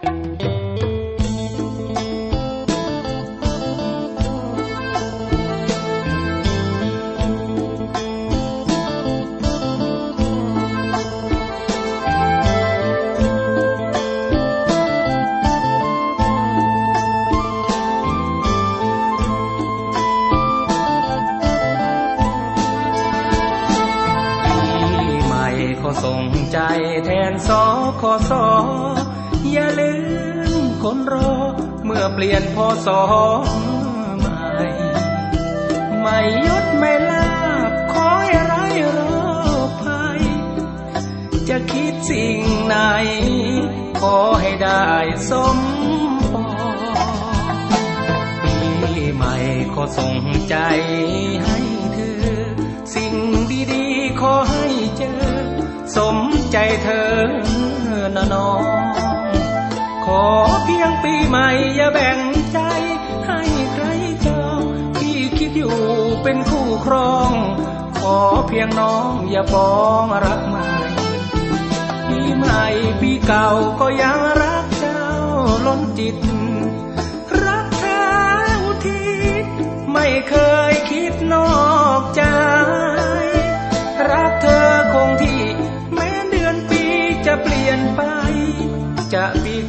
ปีใหม่ขอส่งใจแทนสอขอสอ อย่าลืมคนรอ เมื่อเปลี่ยนพอสอใหม่ ไม่ยศไม่ลาบขอให้ไร้รคภัย จะคิดสิ่งไหน ขอให้ได้สมปองปีใหม่ขอส่งใจให้เธอ สิ่งดีๆขอให้เจอ สมใจเธอนะน้อง อเพียงปีใหม่อย่าแบ่งใจให้ใครจองพี่คิดอยู่เป็นคู่ครอง ขอเพียงน้องอย่าปองรักใหม่ปีใหม่ปีเก่าก็ยังรักเจ้าล้นจิต รักเธออุทิศไม่เคยคิดนอกใจ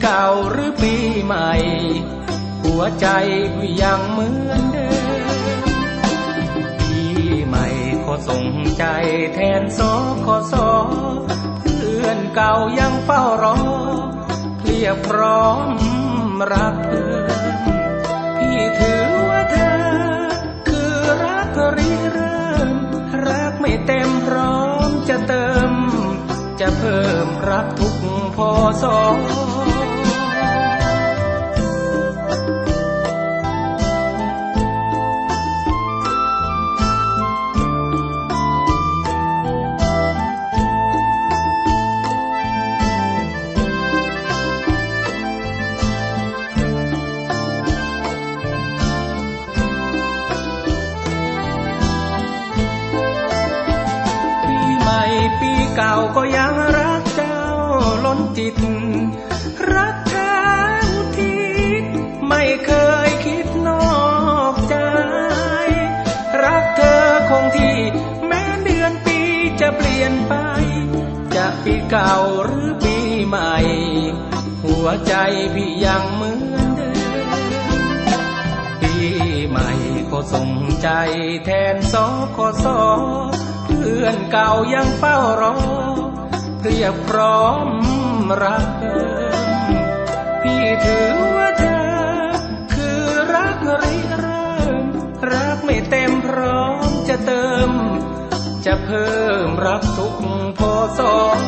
เก่าหรือปีใหม่ หัวใจก็ยังเหมือนเดิมปีใหม่ขอส่งใจแทนสอขอสอเพื่อนเก่ายังเฝ้ารอเพรียบพร้อมรับเพิ่มพี่ถือว่าเธอ คือรักริเริ่มรักไม่เต็มพร้อมจะเติมจะเพิ่มรักทุกพอสอ ก่าก็ยังรักเจ้าล้นจิต รักเธอทิศไม่เคยคิดนอกใจ รักเธอคงที่ แม้เดือนปีจะเปลี่ยนไป จะปีเก่าหรือปีใหม่ หัวใจพี่ยังเหมือนเดิมปีใหม่ก็ส่งใจแทนสอขอสอเพื่อนเก่ายังเฝ้ารอ ยบพร้อมรักเพิ่มพี่ถือว่าเธอ คือรักริเริ่มรักไม่เต็มพร้อมจะเติม จะเพิ่มรักทุกพอสอง